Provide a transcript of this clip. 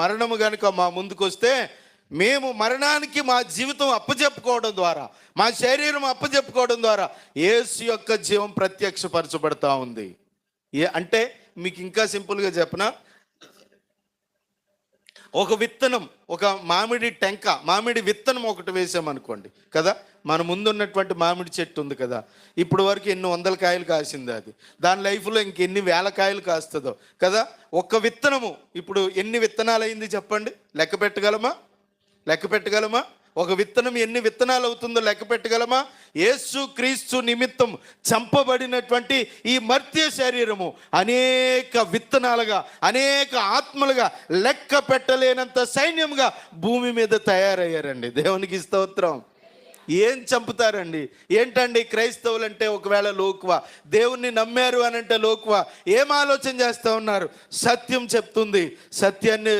మరణము కనుక మా ముందుకు వస్తే మేము మరణానికి మా జీవితం అప్పచెప్పుకోవడం ద్వారా మా శరీరం అప్పచెప్పుకోవడం ద్వారా యేసు యొక్క జీవం ప్రత్యక్షపరచబడతా ఉంది. ఏ అంటే మీకు ఇంకా సింపుల్గా చెప్పనా? ఒక విత్తనం ఒక మామిడి టెంక మామిడి విత్తనం ఒకటి వేసామనుకోండి కదా? మన ముందున్నటువంటి మామిడి చెట్టు ఉంది కదా? ఇప్పుడు వరకు ఎన్ని వందల కాయలు కాసింది అది. దాని లైఫ్లో ఇంకెన్ని వేల కాయలు కాస్తుందో కదా? ఒక్క విత్తనము ఇప్పుడు ఎన్ని విత్తనాలు అయింది చెప్పండి? లెక్క పెట్టగలమా? లెక్క పెట్టగలమా? ఒక విత్తనం ఎన్ని విత్తనాలు అవుతుందో లెక్క పెట్టగలమా? యేసు క్రీస్తు నిమిత్తం చంపబడినటువంటి ఈ మర్త్య శరీరము అనేక విత్తనాలుగా అనేక ఆత్మలుగా లెక్క పెట్టలేనంత సైన్యంగా భూమి మీద తయారయ్యారండి. దేవునికి స్తోత్రం. ఏం చంపుతారండి? ఏంటండి క్రైస్తవులు అంటే ఒకవేళ లోకువ? దేవుణ్ణి నమ్మారు అని అంటే లోకువ? ఏం ఆలోచన చేస్తూ ఉన్నారు? సత్యం చెప్తుంది. సత్యాన్ని